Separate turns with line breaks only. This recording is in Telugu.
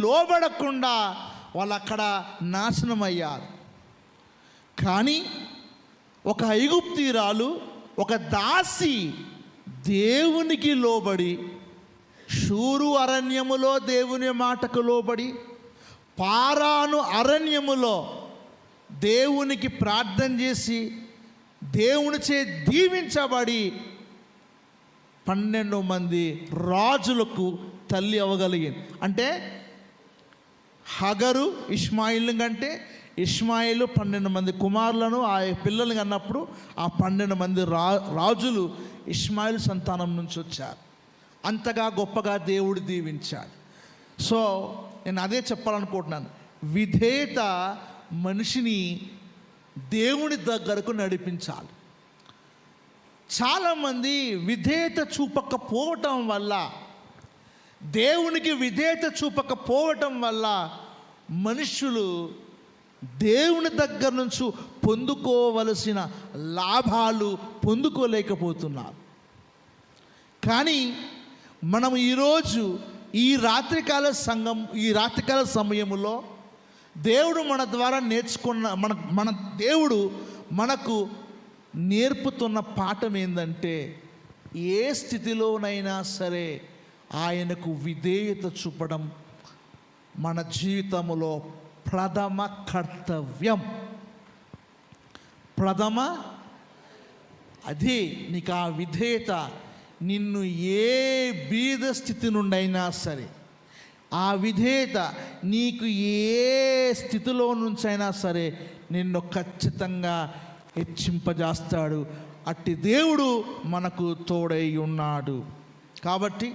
లోబడకుండా వాళ్ళు అక్కడ నాశనమయ్యారు. కానీ ఒక ఐగుప్తీరాలు ఒక దాసి దేవునికి లోబడి షూరు అరణ్యములో దేవుని మాటకు లోబడి పారాను అరణ్యములో దేవునికి ప్రార్థన చేసి దేవునిచే దీవించబడి పన్నెండు మంది రాజులకు తల్లి అవ్వగలిగింది. అంటే హగరు ఇస్మాయిల్ని కంటే ఇస్మాయిల్ పన్నెండు మంది కుమారులను ఆ పిల్లలు కన్నప్పుడు ఆ పన్నెండు మంది రా రాజులు ఇస్మాయిల్ సంతానం నుంచి వచ్చారు. అంతగా గొప్పగా దేవుడు దీవించాడు. సో నేను అదే చెప్పాలనుకుంటున్నాను. విధేయత మనిషిని దేవుని దగ్గరకు నడిపించాలి. చాలామంది విధేయత చూపకపోవటం వల్ల దేవునికి విధేయత చూపకపోవటం వల్ల మనుషులు దేవుని దగ్గర నుంచి పొందుకోవలసిన లాభాలు పొందుకోలేకపోతున్నారు. కానీ మనం ఈరోజు ఈ రాత్రికాల సంఘం ఈ రాత్రికాల సమయంలో దేవుడు మన ద్వారా నేర్చుకున్న మన మన దేవుడు మనకు నేర్పుతున్న పాఠం ఏంటంటే ఏ స్థితిలోనైనా సరే ఆయనకు విధేయత చూపడం మన జీవితంలో ప్రథమ కర్తవ్యం. ప్రథమ అదే నీకు ఆ విధేయత నిన్ను ఏ బీద స్థితి నుండి అయినా సరే ఆ విధేయత నీకు ఏ స్థితిలో నుంచైనా సరే నిన్ను ఖచ్చితంగా హెచ్చింపజేస్తాడు. అట్టి దేవుడు మనకు తోడై ఉన్నాడు. కాబట్టి